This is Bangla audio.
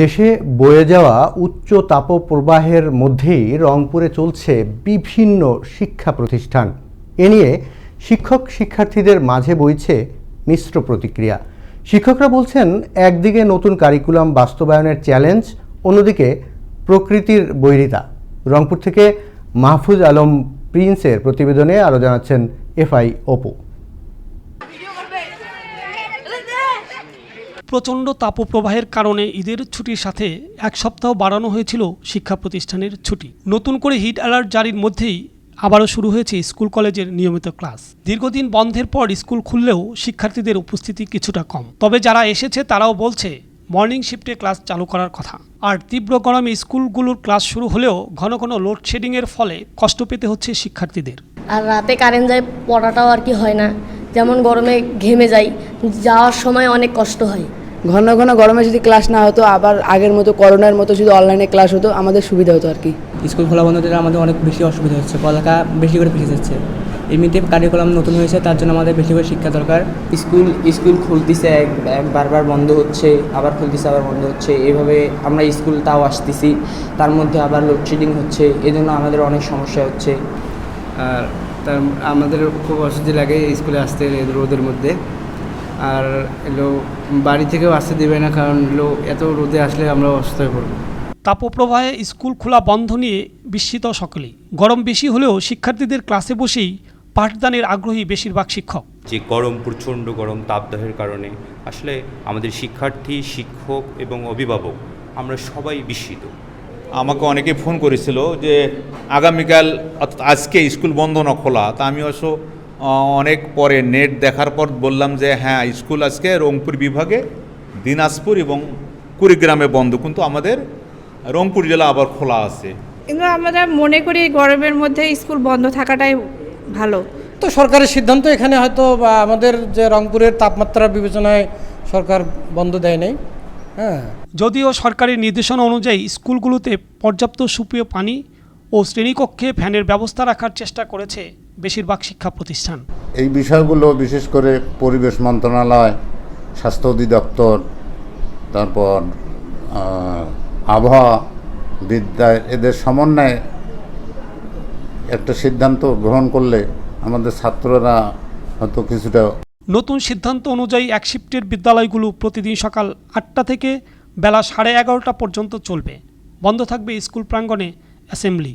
দেশে বয়ে যাওয়া উচ্চ তাপপ্রবাহের মধ্যেই রংপুরে চলছে বিভিন্ন শিক্ষা প্রতিষ্ঠান। এ নিয়ে শিক্ষক শিক্ষার্থীদের মাঝে বইছে মিশ্র প্রতিক্রিয়া। শিক্ষকরা বলছেন, একদিকে নতুন কারিকুলাম বাস্তবায়নের চ্যালেঞ্জ, অন্যদিকে প্রকৃতির বৈরিতা। রংপুর থেকে মাহফুজ আলম প্রিন্সের প্রতিবেদনে আরও জানাচ্ছেন এফআই অপু। প্রচণ্ড তাপপ্রবাহের কারণে ঈদের ছুটির সাথে এক সপ্তাহ বাড়ানো হয়েছিল শিক্ষা প্রতিষ্ঠানের ছুটি। নতুন করে হিট অ্যালার্ট জারির মধ্যেই আবারও শুরু হয়েছে স্কুল কলেজের নিয়মিত ক্লাস। দীর্ঘদিন বন্ধের পর স্কুল খুললেও শিক্ষার্থীদের উপস্থিতি কিছুটা কম। তবে যারা এসেছে, তারাও বলছে, মর্নিং শিফটে ক্লাস চালু করার কথা। আর তীব্র গরমে স্কুলগুলোর ক্লাস শুরু হলেও ঘন ঘন লোডশেডিংয়ের ফলে কষ্ট পেতে হচ্ছে শিক্ষার্থীদের। আর রাতে কারেন্ট যায়, পড়াটাও আর কি হয় না। যেমন গরমে ঘেমে যাই, যাওয়ার সময় অনেক কষ্ট হয়। ঘন ঘন গরমে যদি ক্লাস না হতো আবার আগের মতো করোনার মতো যদি অনলাইনে ক্লাস হতো আমাদের সুবিধা হতো আর কি। স্কুল খোলা বন্ধ থেকে আমাদের অনেক বেশি অসুবিধা হচ্ছে পড়ালেখা বেশি করে পিছিয়ে যাচ্ছে। এমনিতে কারিকুলাম নতুন হয়েছে তার জন্য আমাদের বেশি করে শিক্ষা দরকার। স্কুল স্কুল খুলতেছে এক এক বারবার বন্ধ হচ্ছে আবার খুলতেছে আবার বন্ধ হচ্ছে। এভাবে আমরা স্কুল তাও আসতেছি তার মধ্যে আবার লোডশেডিং হচ্ছে এজন্য আমাদের অনেক সমস্যা হচ্ছে। আর তার আমাদের খুব অস্বস্তি লাগে স্কুলে আসতে রোদের মধ্যে। আর এলো বাড়ি থেকেও আসতে দেবে না কারণ এলো এত রোদে আসলে আমরা অসুস্থ হয়ে পড়ব। তাপপ্রবাহে স্কুল খোলা বন্ধ নিয়ে বিস্মিত সকলেই। গরম বেশি হলেও শিক্ষার্থীদের ক্লাসে বসেই পাঠদানের আগ্রহী বেশিরভাগ শিক্ষক। যে গরম প্রচণ্ড গরম তাপদাহের কারণে আসলে আমাদের শিক্ষার্থী শিক্ষক এবং অভিভাবক আমরা সবাই বিস্মিত। আমাকে অনেকে ফোন করেছিল যে আগামীকাল অর্থাৎ আজকে স্কুল বন্ধ না খোলা? তা আমি অবশ্য অনেক পরে নেট দেখার পর বললাম যে হ্যাঁ স্কুল আজকে রংপুর বিভাগে দিনাজপুর এবং কুড়িগ্রামে বন্ধ। কিন্তু আমাদের রংপুর জেলা আবার খোলা আছে। কিন্তু আমরা মনে করি গরমের মধ্যে স্কুল বন্ধ থাকাটাই ভালো। তো সরকারের সিদ্ধান্ত এখানে হয়তো আমাদের যে রংপুরের তাপমাত্রার বিবেচনায় সরকার বন্ধ দেয় নাই। হ্যাঁ। যদিও সরকারের নির্দেশনা অনুযায়ী স্কুলগুলোতে পর্যাপ্ত সুপেয় পানি ও শ্রেণীকক্ষে ফ্যানের ব্যবস্থা রাখার চেষ্টা করেছে। বেশিরভাগ শিক্ষা প্রতিষ্ঠান। এই বিষয়গুলো বিশেষ করে পরিবেশ মন্ত্রণালয় স্বাস্থ্য অধিদপ্তর তারপর আবহাওয়া বিদ্যা এদের সমন্বয়ে একটা সিদ্ধান্ত গ্রহণ করলে আমাদের ছাত্ররা হয়তো কিছুটা নতুন সিদ্ধান্ত অনুযায়ী এক শিফটের বিদ্যালয়গুলো প্রতিদিন সকাল আটটা থেকে বেলা সাড়ে এগারোটা পর্যন্ত চলবে। বন্ধ থাকবে স্কুল প্রাঙ্গণে অ্যাসেম্বলি।